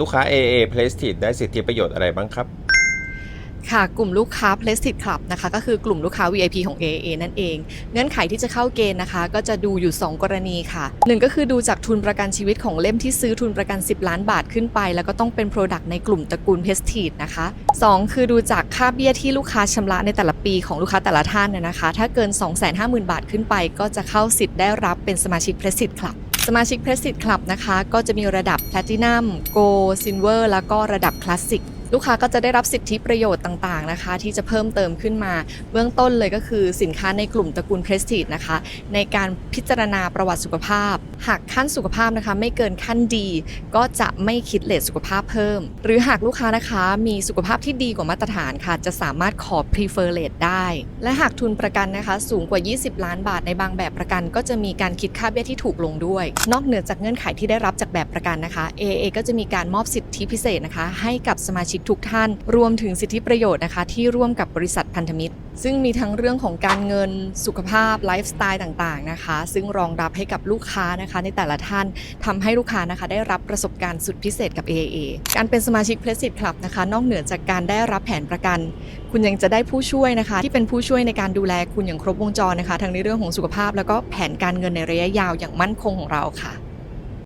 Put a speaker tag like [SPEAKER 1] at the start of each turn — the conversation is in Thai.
[SPEAKER 1] ลูกค้า AA Prestige ได้สิทธิประโยชน์อะไรบ้างครับ
[SPEAKER 2] ค่ะกลุ่มลูกค้า p l a s t i c Club นะคะก็คือกลุ่มลูกค้า VIP ของ AA นั่นเอง เงื่อนไขที่จะเข้าเกณฑ์นะคะ ก็จะดูอยู่ 2 กรณีค่ะ 1 ก็คือดูจากทุนประกันชีวิตของเล่มที่ซื้อทุนประกัน 10 ล้านบาทขึ้นไป แล้วก็ต้องเป็น Product ในกลุ่มตระกูล p e s t i g e นะคะ 2 คือดูจากค่าเบี้ยที่ลูกค้าชำระในแต่ละปีของลูกค้าแต่ละท่านนะนะคะ ถ้าเกิน 250,000 บาทขึ้นไป ก็จะเข้าสิทธิ์ได้รับเป็นสมาชิก p r e s t i g e Club มาชิก p r e s t i g e Club นะคะ ก็จะมีระดับ Platinum Gold Silver แล้วก็ระดับ Classic ลูกค้าก็จะได้รับสิทธิประโยชน์ต่างๆนะคะ ที่จะเพิ่มเติมขึ้นมา เบื้องต้นเลยก็คือสินค้าในกลุ่มตระกูล Prestige นะคะ ในการพิจารณาประวัติสุขภาพ หากขั้นสุขภาพนะคะไม่เกินขั้นดี ก็จะไม่คิดเลทสุขภาพเพิ่ม หรือหากลูกค้านะคะมีสุขภาพที่ดีกว่ามาตรฐานค่ะ จะสามารถขอ prefer rate ได้ และหากทุนประกันนะคะ สูงกว่า 20 ล้านบาทในบางแบบประกัน ก็จะมีการคิดค่าเบี้ยที่ถูกลงด้วย นอกเหนือจากเงื่อนไขที่ได้รับจากแบบประกันนะคะ AA ก็จะมีการมอบสิทธิพิเศษนะคะ ให้กับสมาชิกทุกท่าน รวมถึงสิทธิประโยชน์นะคะ ที่ร่วมกับบริษัทพันธมิตร ซึ่งมีทั้งเรื่องของการเงินสุขภาพไลฟ์สไตล์ต่างๆนะคะ ซึ่งรองรับให้กับลูกค้านะคะ ในแต่ละท่านทำให้ลูกค้านะคะ ได้รับประสบการณ์สุดพิเศษกับ AAA การเป็นสมาชิก p r e s i d Club นะคะ นอกเหนือจากการได้รับแผนประกัน คุณยังจะได้ผู้ช่วยนะคะ ที่เป็นผู้ช่วยในการดูแลคุณอย่างครบวงจรนะคะทั้งในเรื่องของสุขภาพ แล้วก็แผนการเงินในระยะยาวอย่างมั่นคงของเราค่ะ